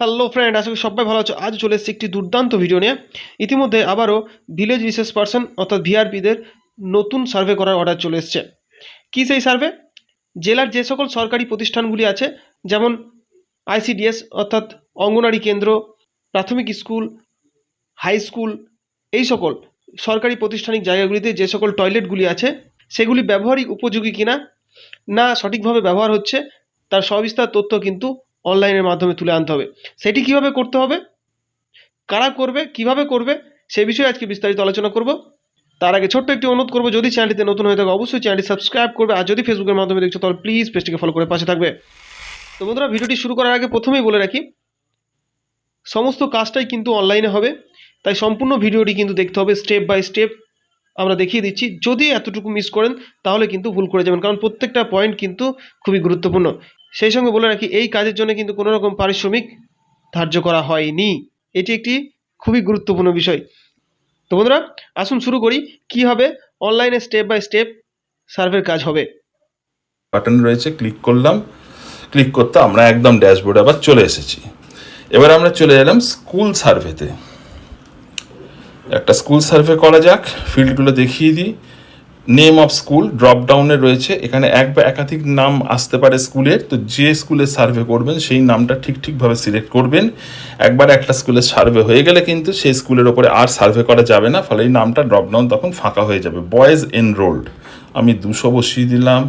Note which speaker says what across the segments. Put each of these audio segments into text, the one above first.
Speaker 1: Hello friend আশা করি সবাই ভালো আছো। আজ চলে এসেছি একটি দুর্দান্ত ভিডিও নিয়ে। ইতিমধ্যে আবারও ভিলেজ রিসার্চ পার্সন অর্থাৎ ভিআরপিদের নতুন সার্ভে করার অর্ডার চলে এসছে। কী সেই সার্ভে জেলার যে সকল সরকারি প্রতিষ্ঠানগুলি আছে, যেমন আইসিডিএস অর্থাৎ অঙ্গনারী কেন্দ্র, প্রাথমিক স্কুল হাই স্কুল এই সকল সরকারি প্রতিষ্ঠানিক জায়গাগুলিতে যে সকল টয়লেটগুলি আছে, সেগুলি ব্যবহারিক উপযোগী কিনা, না সঠিকভাবে ব্যবহার হচ্ছে, তার সবিস্তার তথ্য কিন্তু অনলাইনের মাধ্যমে তুলে আনতে হবে। সেটি কীভাবে করতে হবে? কারা করবে? কীভাবে করবে? সে বিষয়ে আজকে বিস্তারিত আলোচনা করব। তার আগে ছোট্ট একটি অনুরোধ করব, যদি চ্যানেলটিতে নতুন হয়ে থাকে, অবশ্যই চ্যানেলটি সাবস্ক্রাইব করবে আর যদি ফেসবুকের মাধ্যমে দেখছ, তাহলে প্লিজ পেজটিকে ফলো করে পাশে থাকবে। তো বন্ধুরা, ভিডিওটি শুরু করার আগে প্রথমেই বলে রাখি, সমস্ত কাজটাই কিন্তু অনলাইনে হবে। তাই সম্পূর্ণ ভিডিওটি কিন্তু দেখতে হবে স্টেপ বাই স্টেপ আমরা দেখিয়ে দিচ্ছি, যদি এতটুকু মিস করেন, তাহলে কিন্তু ভুল করে যাবেন। কারণ প্রত্যেকটা পয়েন্ট কিন্তু খুবই গুরুত্বপূর্ণ। সেই সঙ্গে বলে রাখি, এই কাজের জন্য কিন্তু কোনো রকম পারিশ্রমিক ধার্য করা হয়নি। এটি একটি খুবই গুরুত্বপূর্ণ বিষয়। তো বন্ধুরা, আসুন শুরু করি, কি হবে? অনলাইনে স্টেপ বাই স্টেপ সার্ভের কাজ হবে।
Speaker 2: বাটন রয়েছে ক্লিক করলাম। ক্লিক করতে আমরা একদম ড্যাশবোর্ডে আবার চলে এসেছি। এবার আমরা চলে এলাম স্কুল সার্ভেতে একটা স্কুল সার্ভে করা যাক ফিল্ডগুলো দেখিয়ে দিই। নেম অফ স্কুল ড্রপ ডাউনে রয়েছে। এখানে এক বা একাধিক নাম আসতে পারে স্কুলের তো যে স্কুলে সার্ভে করবেন, সেই নামটা ঠিক ঠিকভাবে সিলেক্ট করবেন। একবার একটা স্কুলের সার্ভে হয়ে গেলে কিন্তু সেই স্কুলের ওপরে আর সার্ভে করা যাবে না। ফলে এই নামটা ড্রপ ডাউন তখন ফাঁকা হয়ে যাবে। বয়েজ এনরোল্ড আমি দুশো বসিয়ে দিলাম।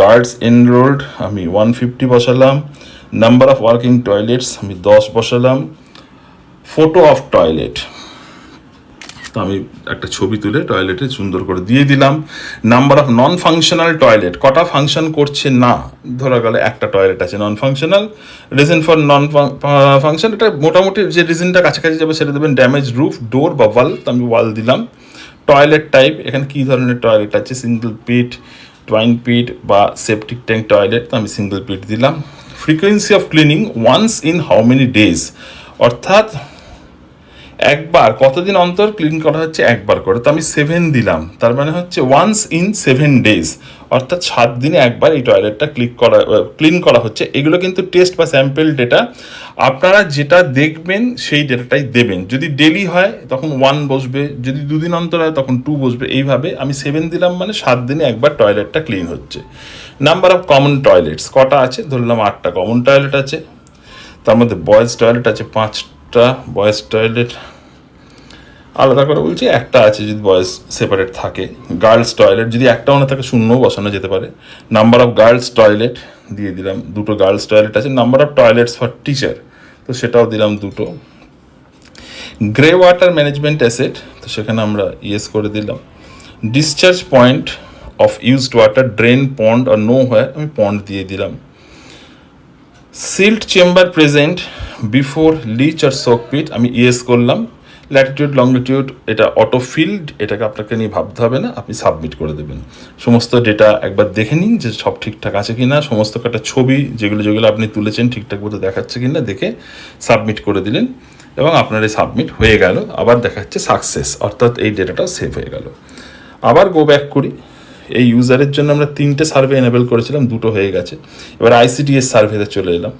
Speaker 2: গার্লস এনরোল্ড আমি ওয়ান ফিফটি বসালাম। নাম্বার অফ ওয়ার্কিং টয়লেটস আমি দশ বসালাম। ফটো অফ টয়লেট তো আমি একটা ছবি তুলে টয়লেটে সুন্দর করে দিয়ে দিলাম। Number of non functional toilet কটা ফাংশন করছে না? ধরা গেলে একটা টয়লেট আছে non functional reason for non function এটা মোটামুটি যে রিজনটা কাছাকাছি যাবে সেটা দেবেন ড্যামেজ রুফ ডোর বা ওয়াল তো আমি ওয়াল দিলাম। টয়লেট টাইপ এখানে কী ধরনের টয়লেট আছে? সিঙ্গেল পিট টুয়াইন পিট বা সেপটিক ট্যাঙ্ক টয়লেট তো আমি সিঙ্গেল পিট দিলাম। Frequency of cleaning once in how many days অর্থাৎ একবার, কতদিন অন্তর ক্লিন করা হচ্ছে? একবার করে। তো আমি সেভেন দিলাম। তার মানে হচ্ছে ওয়ান্স ইন সেভেন ডেজ অর্থাৎ সাত দিনে একবার এই টয়লেটটা ক্লিক করা ক্লিন করা হচ্ছে। এগুলো কিন্তু টেস্ট বা স্যাম্পেল ডেটা আপনারা যেটা দেখবেন, সেই ডেটাটাই দেবেন। যদি ডেলি হয়, তখন ওয়ান বসবে। যদি দুদিন অন্তর হয়, তখন টু বসবে। এইভাবে আমি সেভেন দিলাম মানে সাত দিনে একবার টয়লেটটা ক্লিন হচ্ছে। নাম্বার অফ কমন টয়লেটস কটা আছে? ধরলাম আটটা কমন টয়লেট আছে। তার মধ্যে বয়েজ টয়লেট আছে, পাঁচটা। বয়েজ টয়লেট আলাদা করে বলছি, একটা আছে যদি বয়েজ সেপারেট থাকে। গার্লস টয়লেট যদি একটাও না থাকে শূন্য বসানো যেতে পারে। নাম্বার অফ গার্লস টয়লেট দিয়ে দিলাম, দুটো গার্লস টয়লেট আছে। Number of toilets for teacher তো সেটাও দিলাম দুটো। গ্রে ওয়াটার ম্যানেজমেন্ট অ্যাসেট তো সেখানে আমরা ইয়েস করে দিলাম। Discharge point of used water drain pond R no হয় আমি পন্ড দিয়ে দিলাম। Silt chamber present before leach আর সোকপিট আমি ইয়েস করলাম। ল্যাটিটিউড লংটিটিউড এটা অটো ফিল্ড, এটাকে আপনাকে নিয়ে ভাবতে হবে না, আপনি সাবমিট করে দেবেন। সমস্ত ডেটা একবার দেখে নিন যে সব ঠিকঠাক আছে কি না সমস্ত কটা ছবি যেগুলো যেগুলো আপনি তুলেছেন ঠিকঠাক মতো দেখাচ্ছে কি না দেখে সাবমিট করে দিলেন এবং আপনার এই সাবমিট হয়ে গেল। আবার দেখাচ্ছে সাকসেস, অর্থাৎ এই ডেটাটাও সেভ হয়ে গেল। আবার গো ব্যাক করি। এই ইউজারের জন্য আমরা তিনটে সার্ভে এনেবেল করেছিলাম, দুটো হয়ে গেছে। এবার আইসিডিএস সার্ভেতে চলে এলাম,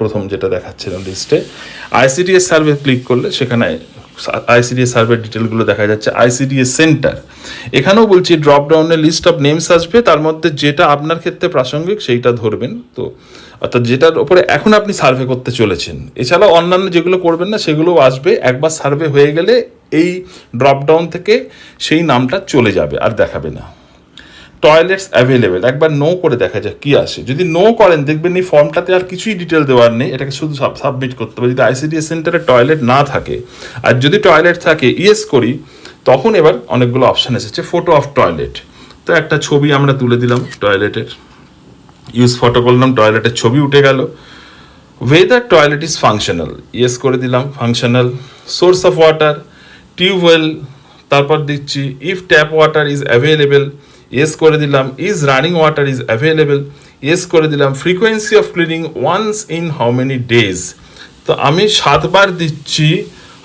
Speaker 2: প্রথম যেটা দেখাচ্ছিলাম লিস্টে আইসিডিএস সার্ভে ক্লিক করলে সেখানে আইসিডিএস সার্ভের ডিটেলগুলো দেখা যাচ্ছে আইসিডিএস সেন্টার এখানেও বলছি ড্রপ ডাউনের লিস্ট অফ নেমস আসবে, তার মধ্যে যেটা আপনার ক্ষেত্রে প্রাসঙ্গিক সেইটা ধরবেন। তো অর্থাৎ যেটার ওপরে এখন আপনি সার্ভে করতে চলেছেন। এছাড়াও অন্যান্য যেগুলো করবেন না, সেগুলোও আসবে। একবার সার্ভে হয়ে গেলে এই ড্রপডাউন থেকে সেই নামটা চলে যাবে, আর দেখাবে না। টয়লেটস অ্যাভেলেবেল একবার নো করে দেখা যাক কি আসে যদি নো করেন, দেখবেন এই ফর্মটাতে আর কিছুই ডিটেল দেওয়ার নেই, এটাকে শুধু সাবমিট করতে হবে। যদি আইসিডিএস সেন্টারে টয়লেট না থাকে, আর যদি টয়লেট থাকে ইয়েস করি, তখন এবার অনেকগুলো অপশান এসেছে ফটো অফ টয়লেট তো একটা ছবি আমরা তুলে দিলাম টয়লেটের ইউজ ফটো করলাম টয়লেটের ছবি উঠে গেল। Whether toilet is functional yes করে দিলাম functional source of water tubewell তারপর দিচ্ছি if tap water is available yes করে দিলাম is running water is available yes করে দিলাম frequency of cleaning once in how many days তো আমি সাতবার দিচ্ছি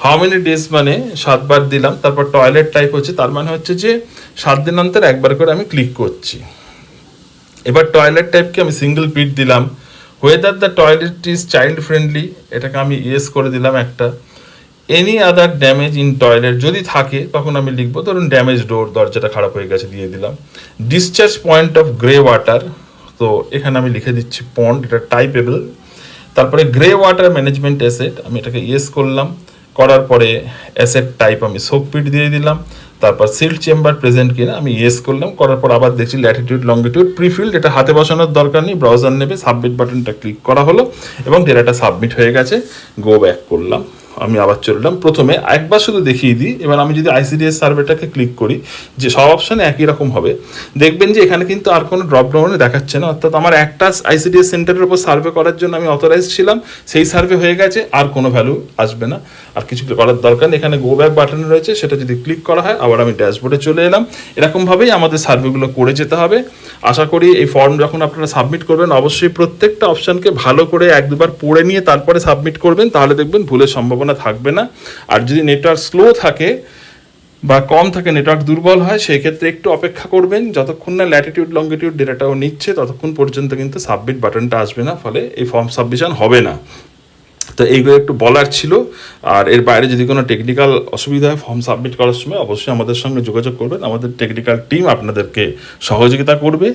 Speaker 2: হাউ মেনি ডেজ মানে সাতবার দিলাম, তারপর টয়লেট টাইপ হচ্ছে, তার মানে হচ্ছে যে সাত দিন অন্তর একবার করে আমি ক্লিক করছি। এবার টয়লেট টাইপকে আমি সিঙ্গেল পিট দিলাম। Whether the toilet is child friendly এটাকে আমি ইয়েস করে দিলাম একটা। Any other damage in toilet যদি থাকে, তখন আমি লিখব, ধরুন ড্যামেজ ডোর দরজাটা খারাপ হয়ে গেছে দিয়ে দিলাম। Discharge point of grey water তো এখানে আমি লিখে দিচ্ছি পন্ড এটা টাইপেবল তারপরে গ্রে ওয়াটার ম্যানেজমেন্ট অ্যাসেট আমি এটাকে ইয়েস করলাম। করার পরে অ্যাসেট টাইপ আমি সোকপিট দিয়ে দিলাম। তারপর সিল্ড চেম্বার প্রেজেন্ট কিনা, আমি ইয়েস করলাম। করার পর আবার দেখছি ল্যাটিটিউড লঙ্গিটিউড প্রিফিল্ড এটা হাতে বসানোর দরকার নেই। ব্রাউজার নেবে সাবমিট বাটনটা ক্লিক করা হলো এবং ডেটাটা সাবমিট হয়ে গেছে। গো ব্যাক করলাম। আমি আবার চললাম প্রথমে একবার শুধু দেখিয়ে দিই, এবার আমি যদি আইসিডিএস সার্ভেটাকে ক্লিক করি, যে সব অপশানে একই রকম হবে। দেখবেন যে এখানে কিন্তু আর কোনো ড্রপ ডাউনে দেখাচ্ছে না। অর্থাৎ আমার একটা আইসিডিএস সেন্টারের উপর সার্ভে করার জন্য আমি অথরাইজ ছিলাম, সেই সার্ভে হয়ে গেছে, আর কোনো ভ্যালু আসবে না। আর কিছু করার দরকার নেই। এখানে গো ব্যাক বাটন রয়েছে, সেটা যদি ক্লিক করা হয়, আবার আমি ড্যাশবোর্ডে চলে এলাম। এরকমভাবেই আমাদের সার্ভেগুলো করে যেতে হবে। আশা করি এই ফর্ম যখন আপনারা সাবমিট করবেন, অবশ্যই প্রত্যেকটা অপশানকে ভালো করে এক দুবার পড়ে নিয়ে তারপরে সাবমিট করবেন, তাহলে দেখবেন ভুলের সম্ভাবনা থাকবে না। আর যদি নেটওয়ার্ক স্লো থাকে বা কম থাকে নেটওয়ার্ক দুর্বল হয়, সেই ক্ষেত্রে একটু অপেক্ষা করবেন। যতক্ষণ না ল্যাটিটিউড লঙ্গিটিউড ডেটাটাও নিচ্ছে, ততক্ষণ পর্যন্ত কিন্তু সাবমিট বাটনটা আসবে না, ফলে এই ফর্ম সাবমিশন হবে না। তো এইগুলো একটু বলার ছিল। আর এর বাইরে যদি কোনো টেকনিক্যাল অসুবিধা হয় ফর্ম সাবমিট করার সময় অবশ্যই আমাদের সঙ্গে যোগাযোগ করবেন। আমাদের টেকনিক্যাল টিম আপনাদেরকে সহযোগিতা করবে।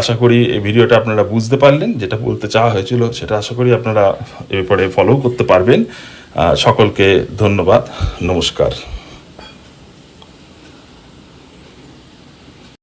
Speaker 2: আশা করি এই ভিডিওটা আপনারা বুঝতে পারলেন, যেটা বলতে চাওয়া হয়েছিল সেটা আশা করি আপনারা এরপরে ফলো করতে পারবেন। সকলকে ধন্যবাদ। নমস্কার।